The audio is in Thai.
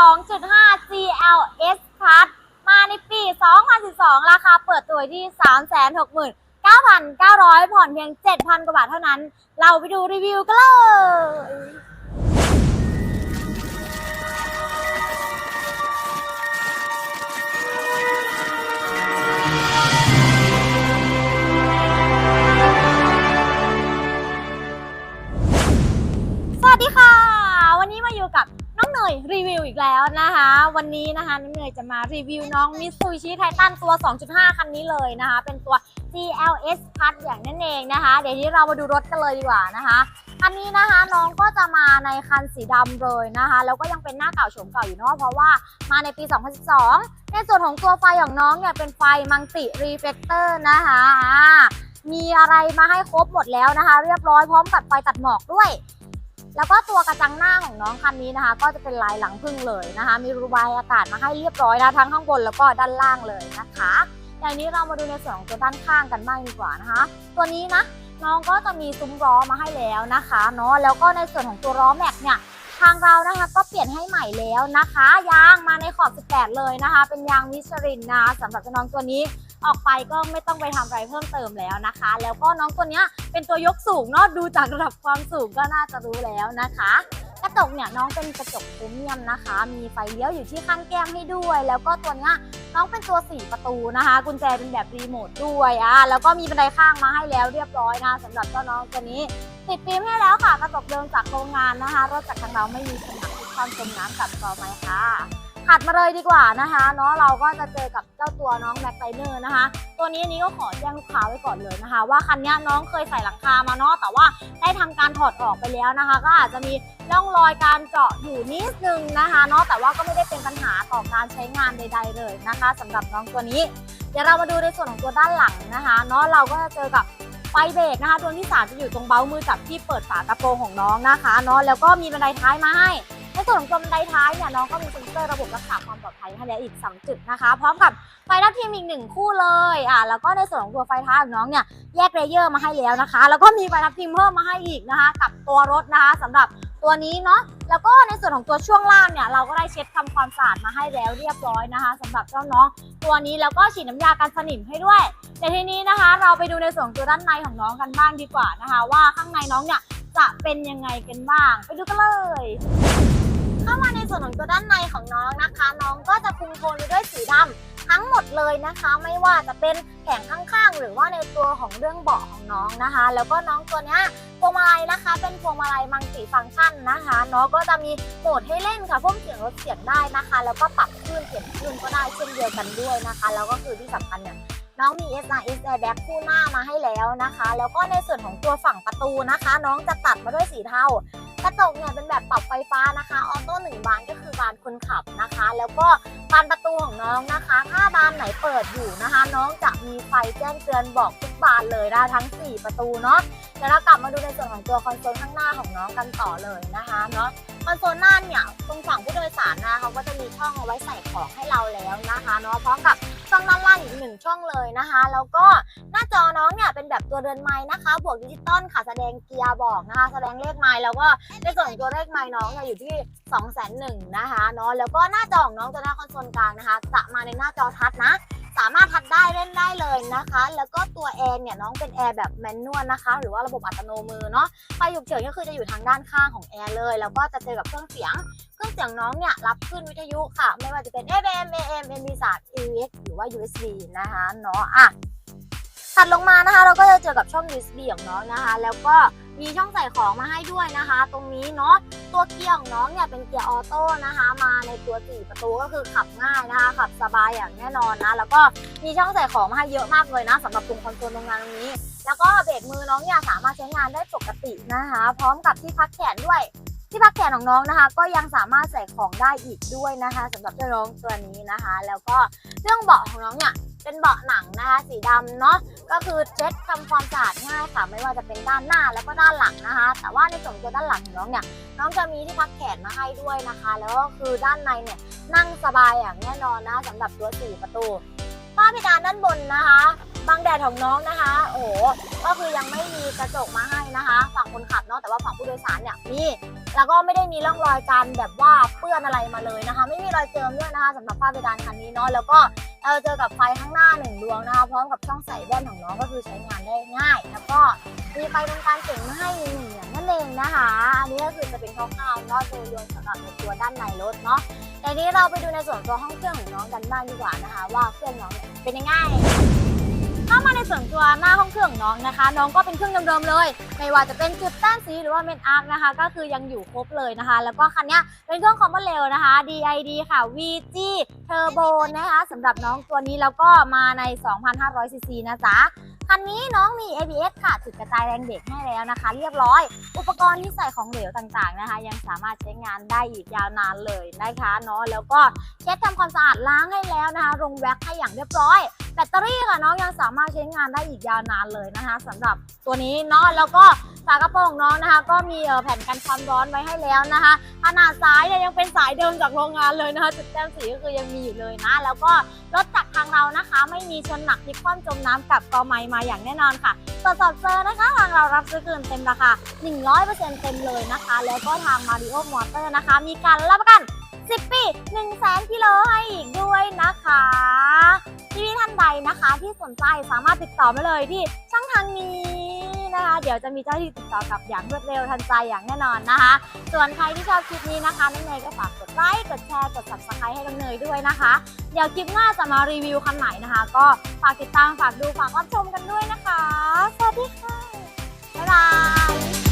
2.5 GLS Plus มาในปี 2012 ราคาเปิดตัวที่ 369,900 ผ่อนเพียง 7,000 กว่าบาทเท่านั้น เราไปดูรีวิวกันเลย ยรีวิวอีกแล้วนะคะ วันนี้นะคะน้องเนยจะมารีวิวน้องมิตซูชิไททันตัว 2.5 คันนี้เลยนะคะ เป็นตัว GLS Plus อย่างนั่นเองนะคะ เดี๋ยวนี้เรามาดูรถกันเลยดีกว่านะคะคันนี้นะคะน้องก็จะมาในคันสีดำเลยนะคะ แล้วก็ยังเป็นหน้าเก่าโฉมเก่าอยู่เนาะเพราะว่ามาในปี 2012 ในส่วนของตัวไฟของน้องเนี่ยเป็นไฟมังติรีเฟกเตอร์นะคะมีอะไรมาให้ครบหมดแล้วนะคะ เรียบร้อยพร้อมกับไฟตัดหมอกด้วย แล้วก็ตัวกระจังหน้าของน้องคันนี้นะคะ ก็จะเป็นลายหลังพึ่งเลยนะคะ มีระบายอากาศมาให้เรียบร้อยนะทั้งข้างบนแล้วก็ด้านล่างเลยนะคะอย่างนี้เรามาดูในส่วนของตัวด้านข้างกันบ้างดีกว่านะคะ ตัวนี้นะน้องก็จะมีซุ้มล้อมาให้แล้วนะคะเนาะแล้วก็ในส่วนของตัวล้อแม็กเนี่ยทางเรานะคะก็เปลี่ยนให้ใหม่แล้วนะคะ ยางมาในขอบ 18 เลยนะคะ เป็นยางมิชลินนะสำหรับเจ้าน้องตัวนี้ ออกไปก็ไม่ต้องไปทำอะไรเพิ่มเติมแล้วนะคะ แล้วก็น้องตัวเนี้ยเป็นตัวยกสูงเนาะดูจากระดับความสูงก็น่าจะรู้แล้วนะคะกระจกเนี่ยน้องเป็นกระจกพรีเมียมนะคะ มีไฟเลี้ยวอยู่ที่ข้างแก้มให้ด้วย แล้วก็ตัวเนี้ยน้องเป็นตัว 4 ประตูนะคะ กุญแจเป็นแบบรีโมทด้วยอะแล้วก็มีบันไดข้างมาให้แล้วเรียบร้อยนะสำหรับเจ้าน้องตัวนี้ ติดฟิล์มให้แล้วค่ะ กระจกเดิมจากโรงงานนะคะ รถจากทางเราไม่มีสนักที่ความจมน้ำกับกอไม้ค่ะ ถัดมาเลยดีกว่านะคะเนาะเราก็จะเจอกับเจ้าตัวน้องแม็กไ i เนอร์นะคะ ตัวนี้อันนี้ก็ขอแจ้งลูกค้าไว้ก่อนเลยนะคะ ว่าคันนี้น้องเคยใส่หลังคามาเนาะแต่ว่าได้ทำการถอดออกไปแล้วนะคะ ก็อาจจะมีร่องรอยการเจาะอยู่นิดนึงนะคะเนาะแต่ว่าก็ไม่ได้เป็นปัญหาต่อการใช้งานใด ๆ เลยนะคะสำหรับน้องตัวนี้ เดี๋ยวเรามาดูในส่วนของตัวด้านหลังนะคะเนาะเราก็จะเจอกับไฟเบรกนะคะตัวที่สามจะอยู่ตรงเบ้ามือจับที่เปิดฝากระโปรงของน้องนะคะเนาะแล้วก็มีบันไดท้ายมาให้ ส่วนของตัวบันไดท้ายเนี่ยน้องก็มีเซ็นเซอร์ระบบรักษาความปลอดภัยให้แล้วอีก 2 จุดนะคะ พร้อมกับไฟทับทิมอีกหนึ่งคู่เลยอะแล้วก็ในส่วนของตัวไฟท้ายของน้องเนี่ยแยกเลเยอร์มาให้แล้วนะคะ แล้วก็มีไฟทับทิมเพิ่มมาให้อีกนะคะ กับตัวรถนะคะสำหรับตัวนี้เนาะแล้วก็ในส่วนของตัวช่วงล่างเนี่ยเราก็ได้เช็ดทำความสะอาดมาให้แล้วเรียบร้อยนะคะสำหรับเจ้าน้องตัวนี้แล้วก็ฉีดน้ำยากันสนิมให้ด้วยแต่ทีนี้นะคะ เราไปดูในส่วนตัวด้านในของน้องกันบ้างดีกว่านะคะ ว่าข้างในน้องเนี่ยจะเป็นยังไงกันบ้าง ไปดูกันเลย ส่วนของตัวด้านในของน้องนะคะ น้องก็จะคุมโทนด้วยสีดำทั้งหมดเลยนะคะ ไม่ว่าจะเป็นแผงข้างๆ หรือว่าในตัวของเรื่องเบาะของน้องนะคะ แล้วก็น้องตัวเนี้ยพวงมาลัยนะคะ เป็นพวงมาลัยมังสีฟังก์ชันนะคะน้องก็จะมีโหมดให้เล่นค่ะเพิ่มเสียงลดเสียงได้นะคะ แล้วก็ปรับคลื่นเปลี่ยนคลื่นก็ได้เช่นเดียวกันด้วยนะคะ แล้วก็คือที่สำคัญเนี่ยน้องมี SRS Airbag คู่หน้ามาให้แล้วนะคะ แล้วก็ในส่วนของตัวฝั่งประตูนะคะ น้องจะตัดมาด้วยสีเทา กระจกเนี่ยเป็นแบบปรับไฟฟ้านะคะออโต้หนึ่งบานก็คือบานคนขับนะคะ แล้วก็บานประตูของน้องนะคะ ถ้าบานไหนเปิดอยู่นะคะ น้องจะมีไฟแจ้งเตือนบอกทุกบานเลยนะทั้ง 4 ประตูเนาะเดี๋ยวเรากลับมาดูในส่วนของตัวคอนโซลข้างหน้าของน้องกันต่อเลยนะคะเนาะคอนโซลหน้าเนี่ยตรงฝั่งผู้โดยสารนะเขาก็จะมีช่องเอาไว้ใส่ของให้เราแล้วนะคะเนาะพร้อมกับ ช่องด้านล่างอีกหนึ่งช่องเลยนะคะ แล้วก็หน้าจอน้องเนี่ยเป็นแบบตัวเรือนไม้นะคะ บวกดิจิตอลค่ะแสดงเกียร์บอกนะคะ แสดงเลขไม้แล้วก็ในส่วนของตัวเลขไม้น้องเนี่ยอยู่ที่2องแสนหนึ่งนะคะเนาะแล้วก็หน้าจอของน้องจะหน้าคอนโซลกลางนะคะ จะมาในหน้าจอทัชนะามารถทัดได้เล่นได้เลยนะคะ แล้วก็ตัวแอร์เนี่ยน้องเป็นแอร์แบบแมนนวลนะคะ หรือว่าระบบอัตโนมือเนาะไฟฉุกเฉินก็คือจะอยู่ทางด้านข้างของแอร์เลย แล้วก็จะเจอกับเครื่องเสียง เครื่องเสียงน้องเนี่ยรับขึ้นวิทยุค่ะ ไม่ว่าจะเป็น FM AM MP3 AUX หรือว่า USB นะคะเนาะอะ ถัดลงมานะคะ เราก็จะเจอกับช่อง USB ของน้องนะคะ แล้วก็มีช่องใส่ของมาให้ด้วยนะคะ ตรงนี้เนาะตัวเกียร์ของน้องเนี่ยเป็นเกียร์ออโต้นะคะ มาในตัว4ประตูก็คือขับง่ายนะคะขับสบายอย่างแน่นอนนะ แล้วก็มีช่องใส่ของมาให้เยอะมากเลยนะสำหรับตรงคอนโซลตรงงานตรงนี้ แล้วก็เบรกมือน้องเนี่ยสามารถใช้งานได้ปกตินะคะ พร้อมกับที่พักแขนด้วยที่พักแขนของน้องนะคะ ก็ยังสามารถใส่ของได้อีกด้วยนะคะสำหรับเจ้าน้องตัวนี้นะคะ แล้วก็เรื่องเบาะของน้องเนี่ย เป็นเบาะหนังนะคะ สีดำเนาะก็คือเช็ดทำความสะอาดง่ายค่ะ ไม่ว่าจะเป็นด้านหน้าแล้วก็ด้านหลังนะคะ แต่ว่าในส่วนตัวด้านหลังน้องเนี่ยน้องจะมีที่พักแขนมาให้ด้วยนะคะ แล้วก็คือด้านในเนี่ยนั่งสบายอย่างแน่นอนนะสำหรับตัวสี่ประตูฝ้าเพดานด้านบนนะคะบังแดดของน้องนะคะ โอ้ก็คือยังไม่มีกระจกมาให้นะคะ ฝั่งคนขับเนาะแต่ว่าฝั่งผู้โดยสารเนี่ยมีแล้วก็ไม่ได้มีร่องรอยการแบบว่าเปื้อนอะไรมาเลยนะคะ ไม่มีรอยเจิมด้วยนะคะสำหรับฝ้าเพดานคันนี้เนาะแล้วก็ เราเจอกับไฟข้างหน้าหนึ่งดวงนะคะพร้อมกับช่องใส่แว่นของน้องก็คือใช้งานได้ง่าย แล้วก็มีไฟตรงกลางเก่งมาให้อีกหนึ่งเนี่ยนั่นเองนะคะอันนี้ก็คือจะเป็นคร่าวๆเนาะโดยรวมสำหรับในตัวด้านในรถเนาะแต่นี้เราไปดูในส่วนตัวห้องเครื่องของน้องกันบ้างดีกว่านะคะ ว่าเครื่องน้องเนี่ยเป็นยังไง ถ้ามาในส่วนตัวหน้าห้องเครื่องน้องนะคะ น้องก็เป็นเครื่องเดิมๆเลย ไม่ว่าจะเป็นจุดแต้มสีหรือว่าเมนอาร์คนะคะ ก็คือยังอยู่ครบเลยนะคะ แล้วก็คันนี้เป็นเครื่องคอมมอนเรลนะคะ DID ค่ะ VG Turbo นะคะสำหรับน้องตัวนี้แล้วก็มาใน 2,500ซีซีนะจ๊ะ คันนี้น้องมี ABS ค่ะจุดกระจายแรงเบรกให้แล้วนะคะ เรียบร้อย อุปกรณ์ที่ใส่ของเหลวต่างๆนะคะ ยังสามารถใช้งานได้อีกยาวนานเลยนะคะเนาะแล้วก็เช็ดทำความสะอาดล้างให้แล้วนะคะลงแว็กให้อย่างเรียบร้อย แบตเตอรี่ค่ะน้องยังสามารถใช้งานได้อีกยาวนานเลยนะคะสำหรับตัวนี้เนาะแล้วก็ฝากระ ของน้องนะคะ ก็มีแผ่นกันความร้อนไว้ให้แล้วนะคะ ขนาดสายเนี่ยยังเป็นสายเดิมจากโรงงานเลยนะคะจุดแต้มสีก็คือยังมีอยู่เลยนะ แล้วก็รถจากทางเรานะคะ ไม่มีชนหนักพลิกคว่ำจมน้ำกับกอไม้มาอย่างแน่นอนค่ะตรวจสอบเจอนะคะทางเรารับซื้อคืนเต็มราคา 100%เต็มเลยนะคะ แล้วก็ทาง Mario Motor นะคะ มีการรับประกัน 10 ปี 1 0 0 0 0แสนกิโลให้อีกด้วยนะคะที่ท่านใดนะคะที่สนใจสามารถติดต่อมาเลยที่ช่องทางนี้ นะคะ เดี๋ยวจะมีเจ้าหน้าที่ติดต่อกลับอย่างรวดเร็วทันใจอย่างแน่นอนนะคะ ส่วนใครที่ชอบคลิปนี้นะคะน้องเนยก็ฝากกดไลค์กดแชร์กด subscribe ให้น้องเนยด้วยนะคะ เดี๋ยวคลิปหน้าจะมารีวิวคันไหนนะคะ ก็ฝากติดตามฝากดูฝากรับชมกันด้วยนะคะ สวัสดีค่ะบ๊ายบาย